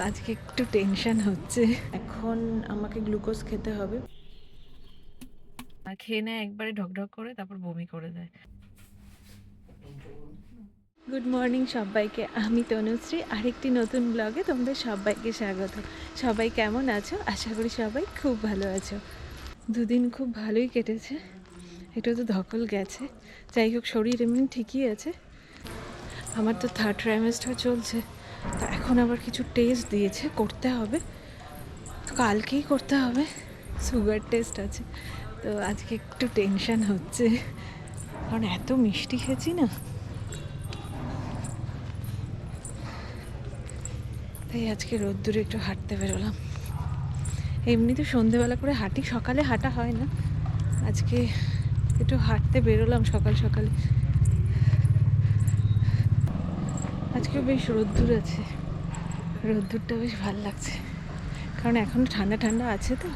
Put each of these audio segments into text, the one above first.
আজকে একটু টেনশন হচ্ছে। এখন আমাকে গ্লুকোজ খেতে হবে। আর খেয়ে নেয় একবারে ঢকঢক করে তারপর বমি করে দেয়। গুড মর্নিং সবাইকে আমি তনুশ্রী। আরেকটি নতুন ব্লগে তোমাদের সবাইকে স্বাগত। সবাই কেমন আছো? আশা করি সবাই খুব ভালো আছো। দুদিন খুব ভালোই কেটেছে। এটা তো ধকল গেছে। যাই হোক শরীর এমনি ঠিকই আছে। আমার তো থার্ড ট্রাইমেস্টার চলছে। তো এখন আবার কিছু টেস্ট দিয়েছে, করতে হবে। কালকেই করতে হবে সুগার টেস্ট আছে। তো আজকে একটু টেনশন হচ্ছে। কারণ এত মিষ্টি খেয়েছি না। তাই আজকে রোদ্দুরে একটু হাঁটতে বেরোলাম। এমনি তো সন্ধেবেলা করে হাঁটি, সকালে হাঁটা হয় না। আজকে একটু হাঁটতে বেরোলাম সকাল সকালে। আজকে বেশ রোদ্দুর আছে। রোদ্দুরটা বেশ ভালো লাগছে। কারণ এখন ঠান্ডা ঠান্ডা আছে তো।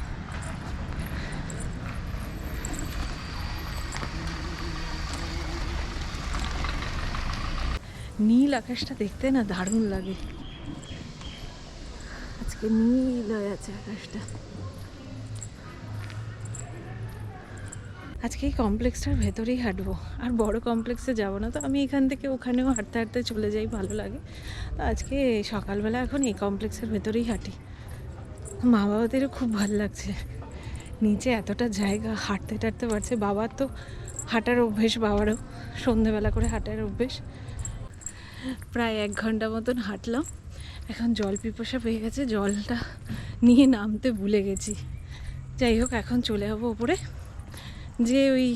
নীল আকাশটা দেখতে না দারুণ লাগে। আজকে নীল হয়ে আছে আকাশটা। আজকে এই কমপ্লেক্সটার ভেতরেই হাঁটবো। আর বড় কমপ্লেক্সে যাব না, তো আমি এখান থেকে ওখানেও হাঁটতে হাঁটতে চলে যাই, ভালো লাগে। তো আজকে সকালবেলা এখন এই কমপ্লেক্সের ভেতরেই হাঁটি। মা বাবাদেরও খুব ভালো লাগছে। নিচে এতটা জায়গা, হাঁটতে টাটতে পারছে। বাবার তো হাঁটার অভ্যেস, বাবারও সন্ধেবেলা করে হাঁটার অভ্যেস। প্রায় এক ঘণ্টা মতন হাঁটলাম। এখন জল পিপাসা পেয়ে গেছে, জলটা নিয়ে নামতে ভুলে গেছি। যাই হোক, এখন চলে যাব ওপরে। যে ওই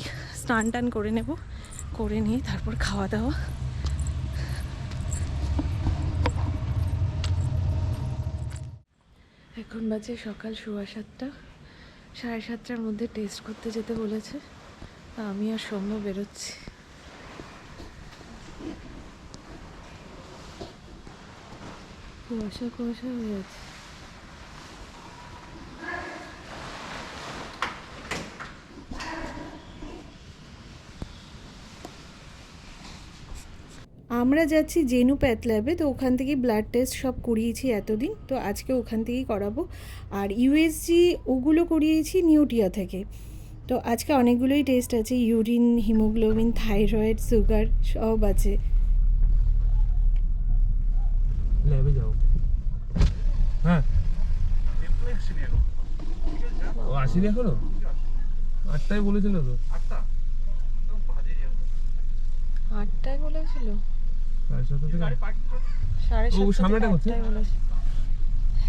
স্নান টান করে নেব, করে নিয়ে তারপর খাওয়া দাওয়া। এখন বাজে সকাল সোয়া সাতটা। সাড়ে সাতটার মধ্যে টেস্ট করতে যেতে বলেছে। তা আমি আর সৌম্য বেরোচ্ছি। কুয়াশা কুয়াশা হয়ে আছে। আমরা যাচ্ছি জেনু প্যাথ ল্যাবে তো ওখান থেকেই ব্লাড টেস্ট সব করিয়েছি এতদিন। তো আজকে ওখান থেকেই করাবো। আর ইউএসজি ওগুলো করিয়েছি নিউটিয়া থেকে। তো আজকে অনেকগুলোই টেস্ট আছে ইউরিন হিমোগ্লোবিন থাইরয়েড সুগার সব আছে। ল্যাবে যাও। হ্যাঁ। ও আসেনি এখনও? আটটায় বলেছিল তো। আটটায় বলেছিল? সাড়ে সামনেটা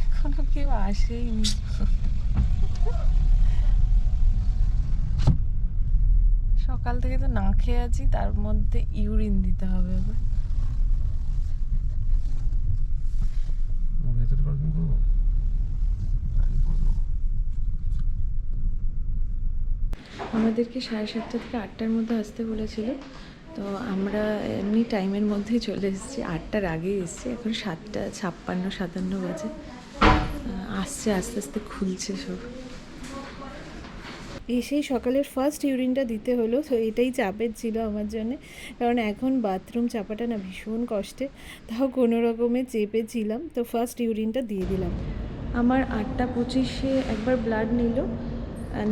এখনও কেউ সকাল থেকে তো না খেয়ে আছি তার মধ্যে ইউরিন দিতে হবে করব? আমাদেরকে সাড়ে সাতটা থেকে আটটার মধ্যে আসতে বলেছিল। তো আমরা এমনি টাইমের মধ্যেই চলে এসেছি। আটটার আগেই এসেছি। এখন সাতটা, ছাপ্পান্ন, সাতান্ন বাজে। আসছে, আস্তে আস্তে খুলছে সব। এসেই সকালের ফার্স্ট ইউরিনটা দিতে হলো, তো এটাই চাপের ছিল আমার জন্য। কারণ এখন বাথরুম চাপাটা না ভীষণ কষ্টে, তাও কোনো রকমে চেপেছিলাম তো ফার্স্ট ইউরিনটা দিয়ে দিলাম। আমার আটটা পঁচিশে একবার ব্লাড নিল।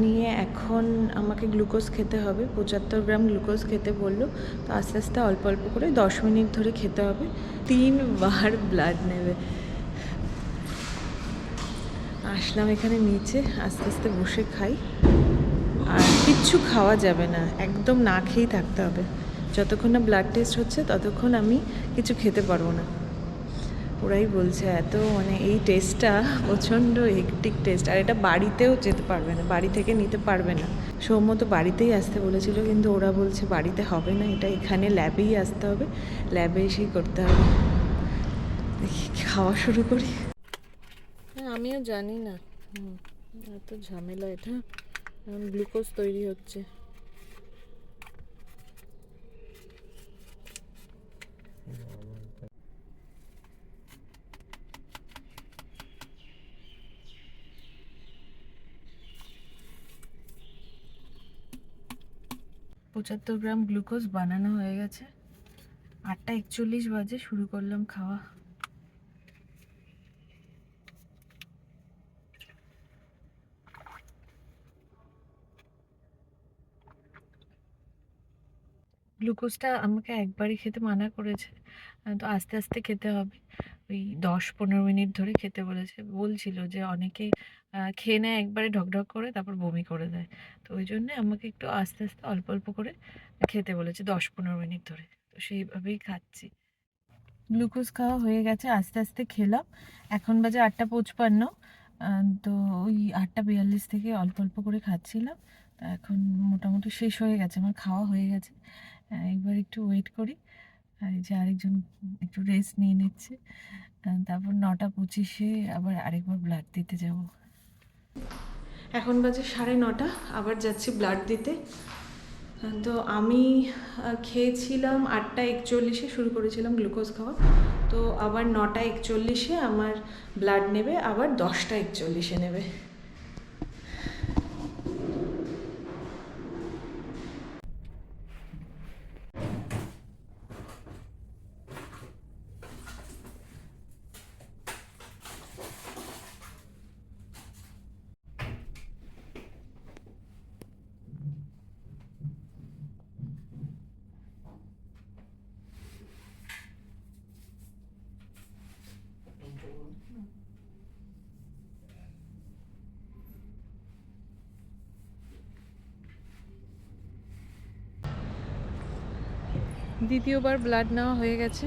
নিয়ে এখন আমাকে গ্লুকোজ খেতে হবে। পঁচাত্তর গ্রাম গ্লুকোজ খেতে বলল। তো আস্তে আস্তে অল্প অল্প করে দশ মিনিট ধরে খেতে হবে। তিনবার ব্লাড নেবে। আসলাম এখানে নিচে, আস্তে আস্তে বসে খাই। আর কিচ্ছু খাওয়া যাবে না, একদম না খেয়েই থাকতে হবে। যতক্ষণ না ব্লাড টেস্ট হচ্ছে, ততক্ষণ আমি কিছু খেতে পারব না। ওরাই বলছে, এত মানে এই টেস্টটা প্রচণ্ড হেকটিক টেস্ট আর এটা বাড়িতেও যেতে পারবে না, বাড়ি থেকে নিতে পারবে না। সৌম্য তো বাড়িতেই আসতে বলেছিল, কিন্তু ওরা বলছে, বাড়িতে হবে না, এটা এখানে ল্যাবেই আসতে হবে, ল্যাবে এসেই করতে হবে। খাওয়া শুরু করি। হ্যাঁ আমিও জানি না। এত ঝামেলা এটা। গ্লুকোজ তৈরি হচ্ছে। পঁচাত্তর গ্রাম গ্লুকোজ বানানো হয়ে গেছে। আটটা একচল্লিশ বাজে, শুরু করলাম খাওয়া। গ্লুকোজটা আমাকে একবারই খেতে মানা করেছে, তো আস্তে আস্তে খেতে হবে। ওই দশ পনেরো মিনিট ধরে খেতে বলেছে। বলছিল যে অনেকেই খেয়ে নেয় একবারে ঢকঢক করে, তারপর বমি করে দেয়। তো ওই জন্যে আমাকে একটু আস্তে আস্তে অল্প অল্প করে খেতে বলেছে দশ পনেরো মিনিট ধরে। তো সেইভাবেই খাচ্ছি। গ্লুকোজ খাওয়া হয়ে গেছে, আস্তে আস্তে খেলাম। এখন বাজে আটটা পঁচপান্ন। তো ওই আটটা বিয়াল্লিশ থেকে অল্প অল্প করে খাচ্ছিলাম। তা এখন মোটামুটি শেষ হয়ে গেছে, আমার খাওয়া হয়ে গেছে। একবার একটু ওয়েট করি। আর এই যে আরেকজন একটু রেস্ট নিয়ে নিচ্ছে। তারপর নটা পঁচিশে আবার আরেকবার ব্লাড দিতে যাব। এখন বাজে সাড়ে নটা, আবার যাচ্ছি ব্লাড দিতে। তো আমি খেয়েছিলাম আটটা একচল্লিশে, শুরু করেছিলাম গ্লুকোজ খাওয়া। তো আবার নটা একচল্লিশে আমার ব্লাড নেবে, আবার দশটা একচল্লিশে নেবে। দ্বিতীয়বার ব্লাড নেওয়া হয়ে গেছে।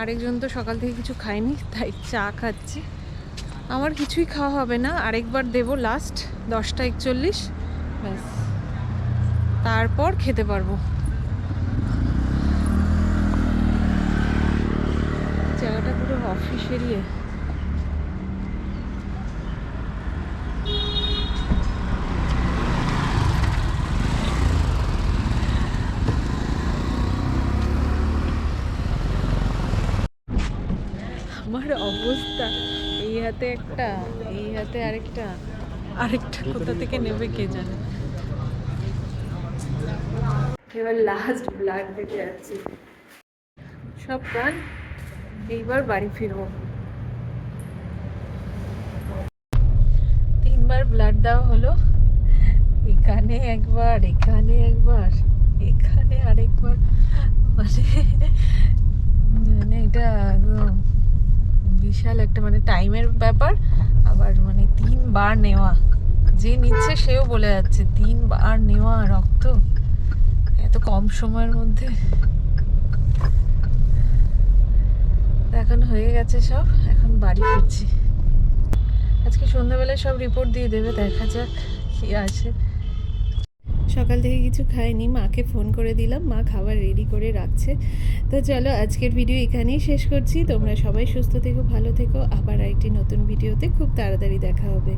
আরেকজন তো সকাল থেকে কিছু খায়নি, তাই চা খাচ্ছি। আমার কিছুই খাওয়া হবে না, আরেকবার দেব লাস্ট দশটা একচল্লিশ। ব্যাস। তারপর খেতে পারব। জায়গাটা পুরো অফিস এরিয়ে আমার অবস্থা এই হাতে একটা এই হাতে আরেকটা। আরেকটা কোথা থেকে নেবে কে জানে? এবার লাস্ট ব্লাড দিতে যাচ্ছি। সব গান এইবার বাড়ি ফিরবো। তিনবার ব্লাড দেওয়া হলো। এখানে একবার এখানে একবার এখানে আরেকবার। মানে মানে এটা একদম বিশাল একটা মানে টাইমের ব্যাপার, আবার মানে তিনবার নেওয়া। যে নিচ্ছে সেও বলে যাচ্ছে, তিনবার নেওয়া রক্ত? এত কম সময়ের মধ্যে। এখন হয়ে গেছে সব, এখন বাড়ি ফিরছি। আজকে সন্ধ্যাবেলায় সব রিপোর্ট দিয়ে দেবে, দেখা যাক কি আছে সকাল থেকে কিছু খাইনি, মাকে ফোন করে দিলাম, মা খাবার রেডি করে রাখছে। তো চলো আজকের ভিডিও এখানেই শেষ করছি। তোমরা সবাই সুস্থ থেকো, ভালো থেকো। আবার একটি নতুন ভিডিওতে খুব তাড়াতাড়ি দেখা হবে।